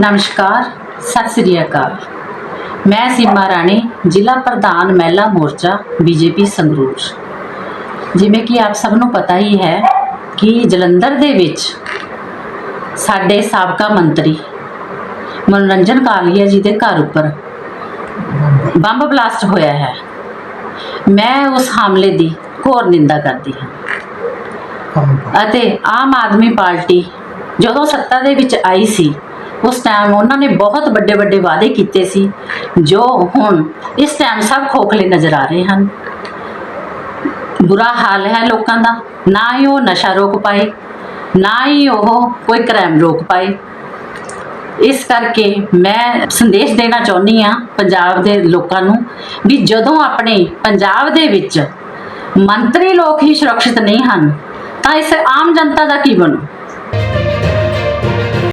ਨਮਸਕਾਰ ਸਤਿ ਸ੍ਰੀ ਅਕਾਲ। ਮੈਂ ਸੀਮਾ ਰਾਣੀ ਜ਼ਿਲ੍ਹਾ ਪ੍ਰਧਾਨ ਮਹਿਲਾ ਮੋਰਚਾ ਬੀਜੇਪੀ ਸੰਗਰੂਰ। ਜਿਵੇਂ ਕਿ ਆਪ ਸਭ ਨੂੰ ਪਤਾ ਹੀ ਹੈ ਕਿ ਜਲੰਧਰ ਦੇ ਵਿੱਚ ਸਾਡੇ ਸਾਬਕਾ ਮੰਤਰੀ ਮਨੋਰੰਜਨ ਕਾਲੀਆ ਜੀ ਦੇ ਘਰ ਉੱਪਰ ਬੰਬ ਬਲਾਸਟ ਹੋਇਆ ਹੈ। ਮੈਂ ਉਸ ਹਮਲੇ ਦੀ ਘੋਰ ਨਿੰਦਾ ਕਰਦੀ ਹਾਂ। ਅਤੇ ਆਮ ਆਦਮੀ ਪਾਰਟੀ ਜਦੋਂ ਸੱਤਾ ਦੇ ਵਿੱਚ ਆਈ ਸੀ, ਉਸ ਟਾਈਮ ਉਹਨਾਂ ਨੇ ਬਹੁਤ ਵੱਡੇ ਵੱਡੇ ਵਾਅਦੇ ਕੀਤੇ ਸੀ, ਜੋ ਹੁਣ ਇਸ ਟਾਈਮ ਸਭ ਖੋਖਲੇ ਨਜ਼ਰ ਆ ਰਹੇ ਹਨ। ਬੁਰਾ ਹਾਲ ਹੈ ਲੋਕਾਂ ਦਾ, ਨਾ ਹੀ ਉਹ ਨਸ਼ਾ ਰੋਕ ਪਾਏ, ਨਾ ਹੀ ਉਹ ਕੋਈ ਕ੍ਰਾਈਮ ਰੋਕ ਪਾਏ। ਇਸ ਕਰਕੇ ਮੈਂ ਸੰਦੇਸ਼ ਦੇਣਾ ਚਾਹੁੰਦੀ ਆ ਪੰਜਾਬ ਦੇ ਲੋਕਾਂ ਨੂੰ ਵੀ ਜਦੋਂ ਆਪਣੇ ਪੰਜਾਬ ਦੇ ਵਿੱਚ ਮੰਤਰੀ ਲੋਕ ਹੀ ਸੁਰੱਖਿਅਤ ਨਹੀਂ ਹਨ, ਤਾਂ ਇਸ ਆਮ ਜਨਤਾ ਦਾ ਕੀ ਬਣੂ?